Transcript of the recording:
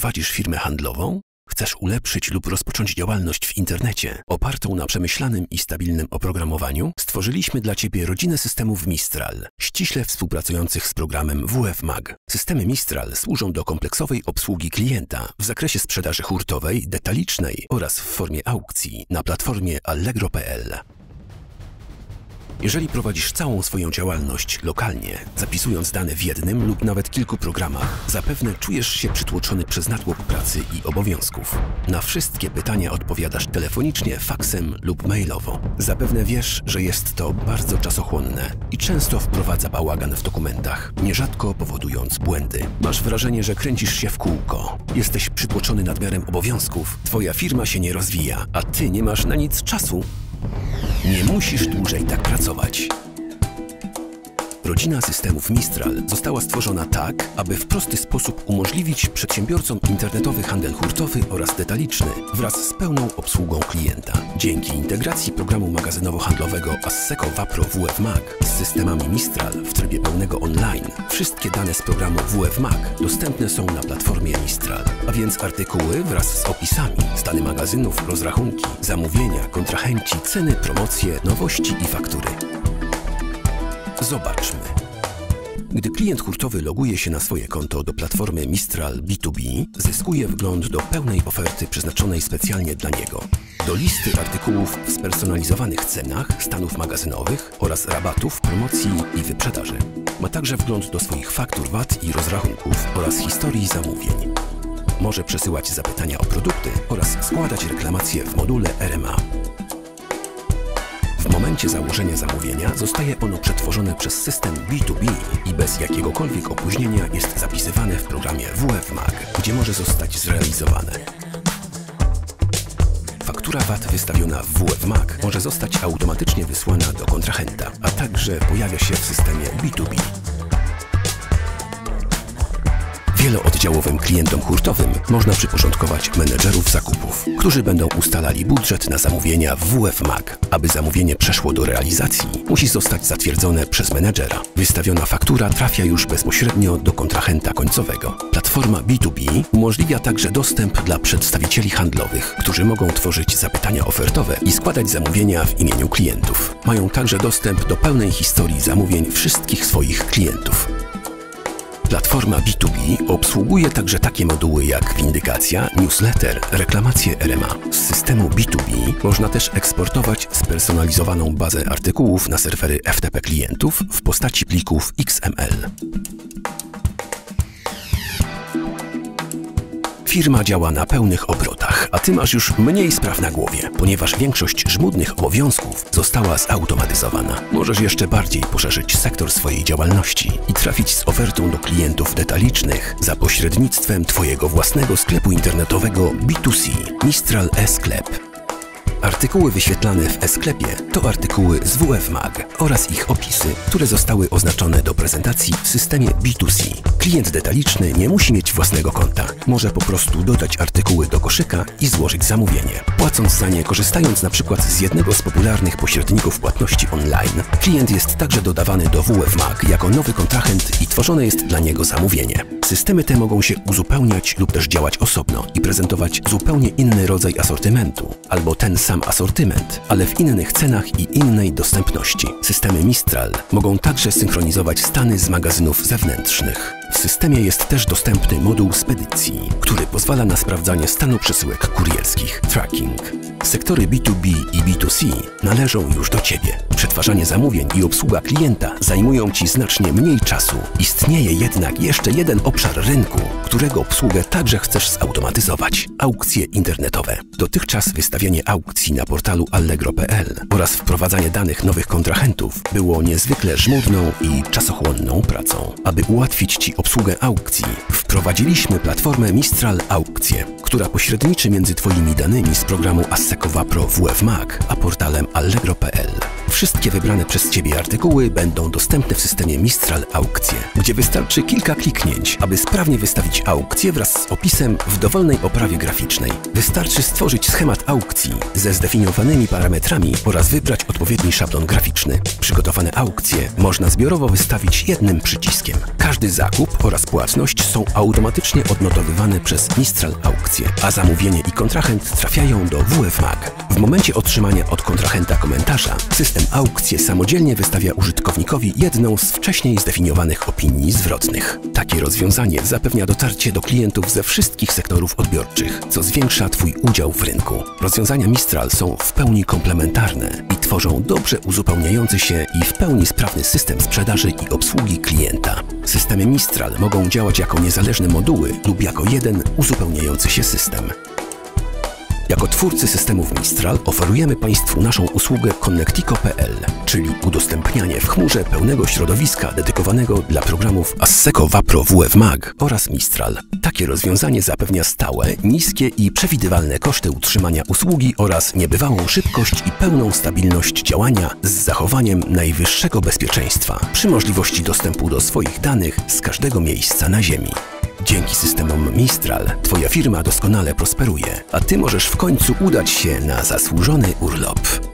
Prowadzisz firmę handlową? Chcesz ulepszyć lub rozpocząć działalność w internecie opartą na przemyślanym i stabilnym oprogramowaniu? Stworzyliśmy dla Ciebie rodzinę systemów Mistral, ściśle współpracujących z programem WF-Mag. Systemy Mistral służą do kompleksowej obsługi klienta w zakresie sprzedaży hurtowej, detalicznej oraz w formie aukcji na platformie allegro.pl. Jeżeli prowadzisz całą swoją działalność lokalnie, zapisując dane w jednym lub nawet kilku programach, zapewne czujesz się przytłoczony przez natłok pracy i obowiązków. Na wszystkie pytania odpowiadasz telefonicznie, faksem lub mailowo. Zapewne wiesz, że jest to bardzo czasochłonne i często wprowadza bałagan w dokumentach, nierzadko powodując błędy. Masz wrażenie, że kręcisz się w kółko. Jesteś przytłoczony nadmiarem obowiązków, twoja firma się nie rozwija, a ty nie masz na nic czasu. Nie musisz dłużej tak pracować. Rodzina systemów Mistral została stworzona tak, aby w prosty sposób umożliwić przedsiębiorcom internetowy handel hurtowy oraz detaliczny wraz z pełną obsługą klienta. Dzięki integracji programu magazynowo-handlowego Asseco Vapro WF Mag z systemami Mistral w trybie pełnego online, wszystkie dane z programu WF Mag dostępne są na platformie Mistral, a więc artykuły wraz z opisami, stany magazynów, rozrachunki, zamówienia, kontrahenci, ceny, promocje, nowości i faktury. Zobaczmy. Gdy klient hurtowy loguje się na swoje konto do platformy Mistral B2B, zyskuje wgląd do pełnej oferty przeznaczonej specjalnie dla niego. Do listy artykułów w spersonalizowanych cenach, stanów magazynowych oraz rabatów, promocji i wyprzedaży. Ma także wgląd do swoich faktur VAT i rozrachunków oraz historii zamówień. Może przesyłać zapytania o produkty oraz składać reklamacje w module RMA. Momencie założenia zamówienia zostaje ono przetworzone przez system B2B i bez jakiegokolwiek opóźnienia jest zapisywane w programie WF-Mag, gdzie może zostać zrealizowane. Faktura VAT wystawiona w WF-Mag może zostać automatycznie wysłana do kontrahenta, a także pojawia się w systemie B2B. Wielooddziałowym klientom hurtowym można przyporządkować menedżerów zakupów, którzy będą ustalali budżet na zamówienia w WF Mag. Aby zamówienie przeszło do realizacji, musi zostać zatwierdzone przez menedżera. Wystawiona faktura trafia już bezpośrednio do kontrahenta końcowego. Platforma B2B umożliwia także dostęp dla przedstawicieli handlowych, którzy mogą tworzyć zapytania ofertowe i składać zamówienia w imieniu klientów. Mają także dostęp do pełnej historii zamówień wszystkich swoich klientów. Platforma B2B obsługuje także takie moduły jak windykacja, newsletter, reklamacje RMA. Z systemu B2B można też eksportować spersonalizowaną bazę artykułów na serwery FTP klientów w postaci plików XML. Firma działa na pełnych obrotach, a ty masz już mniej spraw na głowie, ponieważ większość żmudnych obowiązków została zautomatyzowana. Możesz jeszcze bardziej poszerzyć sektor swojej działalności i trafić z ofertą do klientów detalicznych za pośrednictwem Twojego własnego sklepu internetowego B2C Mistral e-sklep. Artykuły wyświetlane w e-sklepie to artykuły z WF Mag oraz ich opisy, które zostały oznaczone do prezentacji w systemie B2C. Klient detaliczny nie musi mieć własnego konta. Może po prostu dodać artykuły do koszyka i złożyć zamówienie. Płacąc za nie, korzystając na przykład z jednego z popularnych pośredników płatności online, klient jest także dodawany do WF Mag jako nowy kontrahent i tworzone jest dla niego zamówienie. Systemy te mogą się uzupełniać lub też działać osobno i prezentować zupełnie inny rodzaj asortymentu, albo ten sam asortyment, ale w innych cenach i innej dostępności. Systemy Mistral mogą także synchronizować stany z magazynów zewnętrznych. W systemie jest też dostępny moduł spedycji, który pozwala na sprawdzanie stanu przesyłek kurierskich, tracking. Sektory B2B i B2C należą już do Ciebie. Przetwarzanie zamówień i obsługa klienta zajmują Ci znacznie mniej czasu. Istnieje jednak jeszcze jeden obszar rynku, którego obsługę także chcesz zautomatyzować. Aukcje internetowe. Dotychczas wystawianie aukcji na portalu allegro.pl oraz wprowadzanie danych nowych kontrahentów było niezwykle żmudną i czasochłonną pracą. Aby ułatwić Ci obsługę aukcji, wprowadziliśmy platformę Mistral Aukcje, która pośredniczy między Twoimi danymi z programu Asseco Vapro WF Mag a portalem allegro.pl. Wszystkie wybrane przez Ciebie artykuły będą dostępne w systemie Mistral Aukcje, gdzie wystarczy kilka kliknięć, aby sprawnie wystawić aukcję wraz z opisem w dowolnej oprawie graficznej. Wystarczy stworzyć schemat aukcji ze zdefiniowanymi parametrami oraz wybrać odpowiedni szablon graficzny. Przygotowane aukcje można zbiorowo wystawić jednym przyciskiem. Każdy zakup oraz płatność są automatycznie odnotowywane przez Mistral Aukcje, a zamówienie i kontrahent trafiają do WF Mag. W momencie otrzymania od kontrahenta komentarza, system aukcje samodzielnie wystawia użytkownikowi jedną z wcześniej zdefiniowanych opinii zwrotnych. Takie rozwiązanie zapewnia dotarcie do klientów ze wszystkich sektorów odbiorczych, co zwiększa Twój udział w rynku. Rozwiązania Mistral są w pełni komplementarne i tworzą dobrze uzupełniający się i w pełni sprawny system sprzedaży i obsługi klienta. Systemy Mistral mogą działać jako niezależne moduły lub jako jeden uzupełniający się system. Jako twórcy systemów Mistral oferujemy Państwu naszą usługę Connectico.pl, czyli udostępnianie w chmurze pełnego środowiska dedykowanego dla programów Asseco Vapro WF Mag oraz Mistral. Takie rozwiązanie zapewnia stałe, niskie i przewidywalne koszty utrzymania usługi oraz niebywałą szybkość i pełną stabilność działania z zachowaniem najwyższego bezpieczeństwa przy możliwości dostępu do swoich danych z każdego miejsca na Ziemi. Dzięki systemom Mistral Twoja firma doskonale prosperuje, a Ty możesz w końcu udać się na zasłużony urlop.